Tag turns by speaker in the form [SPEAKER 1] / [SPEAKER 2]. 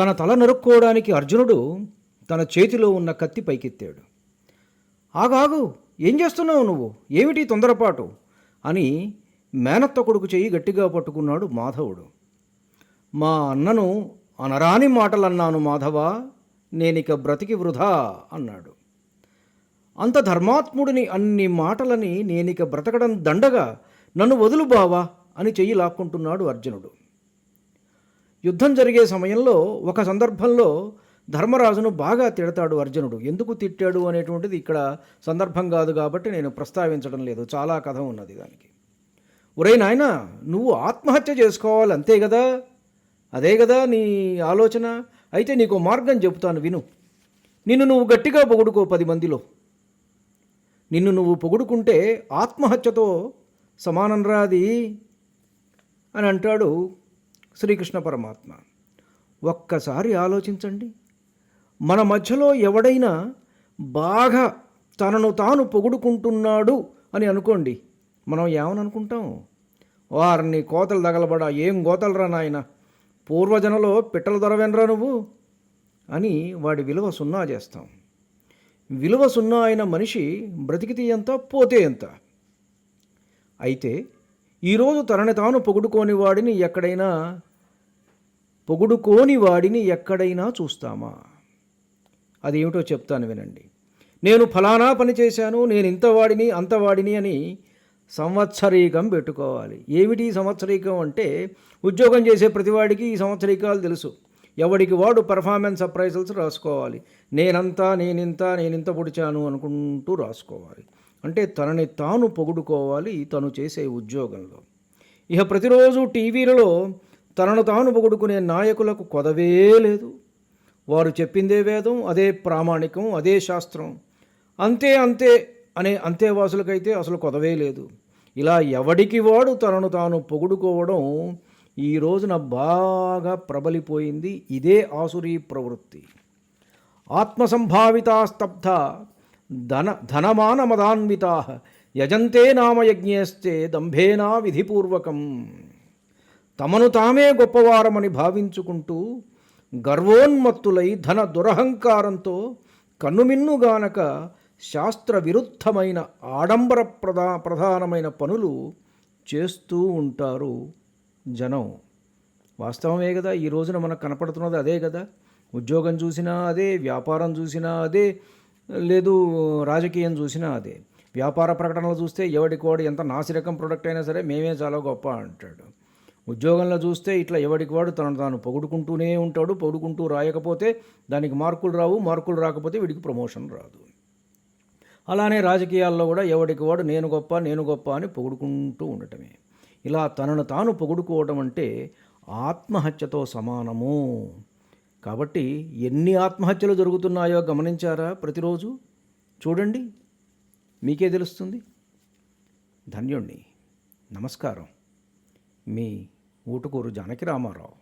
[SPEAKER 1] తన తల నరుక్కోవడానికి అర్జునుడు తన చేతిలో ఉన్న కత్తి పైకెత్తాడు. ఆగాగు ఏం చేస్తున్నావు నువ్వు? ఏమిటి తొందరపాటు? అని మేనత్త కొడుకు చెయ్యి గట్టిగా పట్టుకున్నాడు మాధవుడు. మా అన్నను అనరాని మాటలన్నాను మాధవ నేనిక బ్రతికి వృధా అన్నాడు. అంత ధర్మాత్ముడిని అన్ని మాటలని నేనిక బ్రతకడం దండగా నన్ను వదులు బావా అని చెయ్యి లాక్కుంటున్నాడు అర్జునుడు. యుద్ధం జరిగే సమయంలో ఒక సందర్భంలో ధర్మరాజును బాగా తిడతాడు అర్జునుడు. ఎందుకు తిట్టాడు అనేటువంటిది ఇక్కడ సందర్భం కాదు కాబట్టి నేను ప్రస్తావించడం లేదు. చాలా కథ ఉన్నది దానికి. ఒరే నాయన నువ్వు ఆత్మహత్య చేసుకోవాలి అంతే కదా? అదే కదా నీ ఆలోచన? అయితే నీకు మార్గం చెబుతాను విను. నిన్ను నువ్వు గట్టిగా పొగుడుకో పది మందిలో. నిన్ను నువ్వు పొగుడుకుంటే ఆత్మహత్యతో సమానం రాది? అని అంటాడు శ్రీకృష్ణ పరమాత్మ. ఒక్కసారి ఆలోచించండి. మన మధ్యలో ఎవడైనా బాగా తనను తాను పొగుడుకుంటున్నాడు అని అనుకోండి మనం ఏమని అనుకుంటాం వారిని కోతలు తగలబడా ఏం కోతలరా నాయన? పూర్వజనలో పిట్టల దొరవెనరా నువ్వు? అని వాడి విలువ సున్నా చేస్తాం. విలువ సున్నా అయిన మనిషి బ్రతికితే ఎంత పోతే ఎంత? అయితే ఈరోజు తనని తాను పొగుడుకోని వాడిని ఎక్కడైనా పొగుడుకోని వాడిని ఎక్కడైనా చూస్తామా? అదేమిటో చెప్తాను వినండి. నేను ఫలానా పని చేశాను నేను ఇంతవాడిని అంతవాడిని అని సంవత్సరీకం పెట్టుకోవాలి. ఏమిటి ఈ సంవత్సరీకం అంటే ఉద్యోగం చేసే ప్రతివాడికి ఈ సంవత్సరీకాలు తెలుసు. ఎవడికి వాడు పర్ఫార్మెన్స్ అప్రైజల్స్ రాసుకోవాలి. నేనంతా నేనింత నేనింత పొడిచాను అనుకుంటూ రాసుకోవాలి. అంటే తనని తాను పొగుడుకోవాలి తను చేసే ఉద్యోగంలో. ఇక ప్రతిరోజు టీవీలలో తనను తాను పొగుడుకునే నాయకులకు కొదవే లేదు. వారు చెప్పిందే వేదం అదే ప్రామాణికం అదే శాస్త్రం. అంతే అంతే అనే అంతేవాసులకైతే అసలు కొదవే లేదు. ఇలా ఎవడికి వాడు తనను తాను పొగుడుకోవడం ఈ రోజున బాగా ప్రబలిపోయింది. ఇదే ఆసురీ ప్రవృత్తి. ఆత్మసంభావితా స్తబ్ధ ధన ధనమానమదాన్వితా. యజంతే నామయజ్ఞేస్తే దంభేనా విధిపూర్వకం. తమను తామే గొప్పవారమని భావించుకుంటూ గర్వోన్మత్తులై ధన దురహంకారంతో కన్నుమిన్నుగానక శాస్త్ర విరుద్ధమైన ఆడంబర ప్రధా ప్రధానమైన పనులు చేస్తూ ఉంటారు జనం. వాస్తవమే కదా ఈ రోజున మనకు కనపడుతున్నది అదే కదా. ఉద్యోగం చూసినా అదే వ్యాపారం చూసినా అదే లేదు రాజకీయం చూసినా అదే. వ్యాపార ప్రకటనలు చూస్తే ఎవడికి వాడు ఎంత నాసిరకం ప్రొడక్ట్ అయినా సరే మేమే చాలా గొప్ప అంటాడు. ఉద్యోగంలో చూస్తే ఇట్లా ఎవడికి వాడు తను తాను పొగుడుకుంటూనే ఉంటాడు పొగుడుకుంటూ రాయకపోతే దానికి మార్కులు రావు మార్కులు రాకపోతే వీడికి ప్రమోషన్ రాదు. అలానే రాజకీయాల్లో కూడా ఎవడికి వాడు నేను గొప్ప నేను గొప్ప అని పొగుడుకుంటూ ఉండటమే. ఇలా తనను తాను పొగుడుకోవడం అంటే ఆత్మహత్యతో సమానము. కాబట్టి ఎన్ని ఆత్మహత్యలు జరుగుతున్నాయో గమనించారా ప్రతిరోజు? చూడండి. మీకే తెలుస్తుంది. ధన్యుణ్ణి. నమస్కారం. మీ ఊటుకూరు జానకి రామారావు.